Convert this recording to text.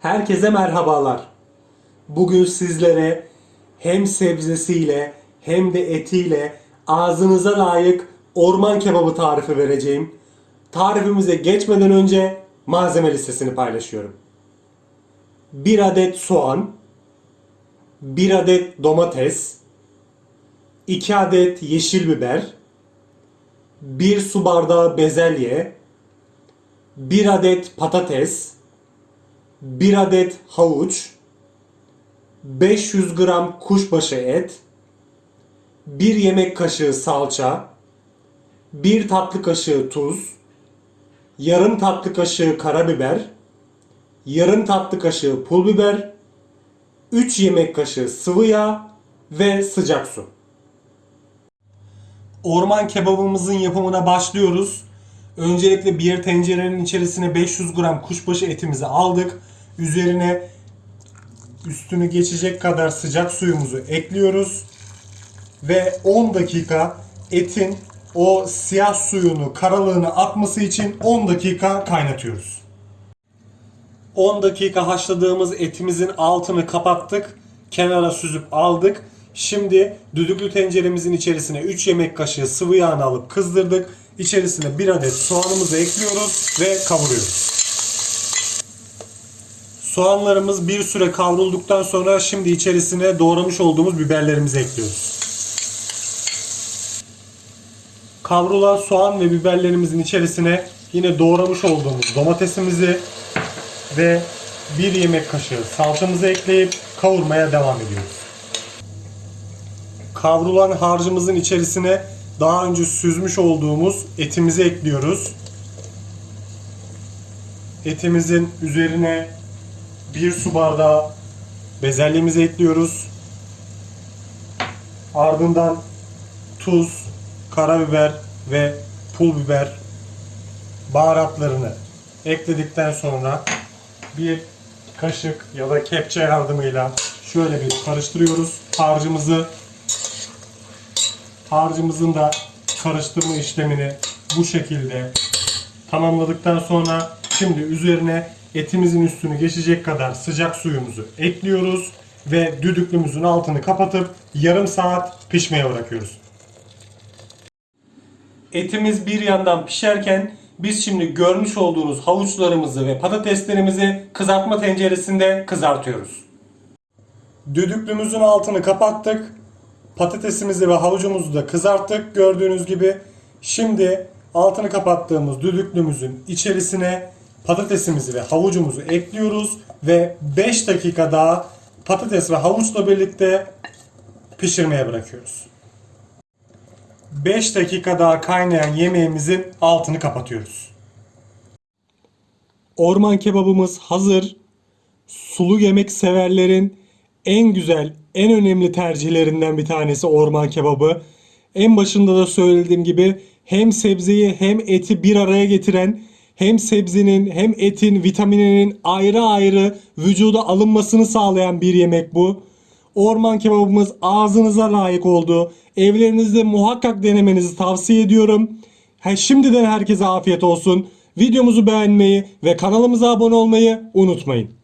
Herkese merhabalar. Bugün sizlere hem sebzesiyle hem de etiyle ağzınıza layık orman kebabı tarifi vereceğim. Tarifimize geçmeden önce malzeme listesini paylaşıyorum. 1 adet soğan, 1 adet domates, 2 adet yeşil biber, 1 su bardağı bezelye, 1 adet patates, 1 adet havuç, 500 gram kuşbaşı et, 1 yemek kaşığı salça, 1 tatlı kaşığı tuz, yarım tatlı kaşığı karabiber, yarım tatlı kaşığı pul biber, 3 yemek kaşığı sıvı yağ ve sıcak su. Orman kebabımızın yapımına başlıyoruz. Öncelikle bir tencerenin içerisine 500 gram kuşbaşı etimizi aldık. Üzerine üstünü geçecek kadar sıcak suyumuzu ekliyoruz. Ve 10 dakika etin o siyah suyunu, karalığını atması için 10 dakika kaynatıyoruz. 10 dakika haşladığımız etimizin altını kapattık. Kenara süzüp aldık. Şimdi düdüklü tenceremizin içerisine 3 yemek kaşığı sıvı yağını alıp kızdırdık. İçerisine 1 adet soğanımızı ekliyoruz ve kavuruyoruz. Soğanlarımız bir süre kavrulduktan sonra şimdi içerisine doğramış olduğumuz biberlerimizi ekliyoruz. Kavrulan soğan ve biberlerimizin içerisine yine doğramış olduğumuz domatesimizi ve bir yemek kaşığı salçamızı ekleyip kavurmaya devam ediyoruz. Kavrulan harcımızın içerisine daha önce süzmüş olduğumuz etimizi ekliyoruz. Etimizin üzerine bir su bardağı bezelyemizi ekliyoruz. Ardından tuz, karabiber ve pul biber baharatlarını ekledikten sonra bir kaşık ya da kepçe yardımıyla şöyle bir karıştırıyoruz harcımızı. Harcımızın da karıştırma işlemini bu şekilde tamamladıktan sonra şimdi üzerine etimizin üstünü geçecek kadar sıcak suyumuzu ekliyoruz ve düdüklümüzün altını kapatıp yarım saat pişmeye bırakıyoruz. Etimiz bir yandan pişerken biz şimdi görmüş olduğunuz havuçlarımızı ve patateslerimizi kızartma tenceresinde kızartıyoruz. Düdüklümüzün altını kapattık. Patatesimizi ve havucumuzu da kızarttık gördüğünüz gibi. Şimdi altını kapattığımız düdüklümüzün içerisine patatesimizi ve havucumuzu ekliyoruz ve 5 dakika daha patates ve havuçla birlikte pişirmeye bırakıyoruz. 5 dakika daha kaynayan yemeğimizin altını kapatıyoruz. Orman kebabımız hazır. Sulu yemek severlerin en güzel, en önemli tercihlerinden bir tanesi orman kebabı. En başında da söylediğim gibi hem sebzeyi hem eti bir araya getiren hem sebzenin hem etin vitamininin ayrı ayrı vücuda alınmasını sağlayan bir yemek bu. Orman kebabımız ağzınıza layık oldu. Evlerinizde muhakkak denemenizi tavsiye ediyorum. Ha, şimdiden herkese afiyet olsun. Videomuzu beğenmeyi ve kanalımıza abone olmayı unutmayın.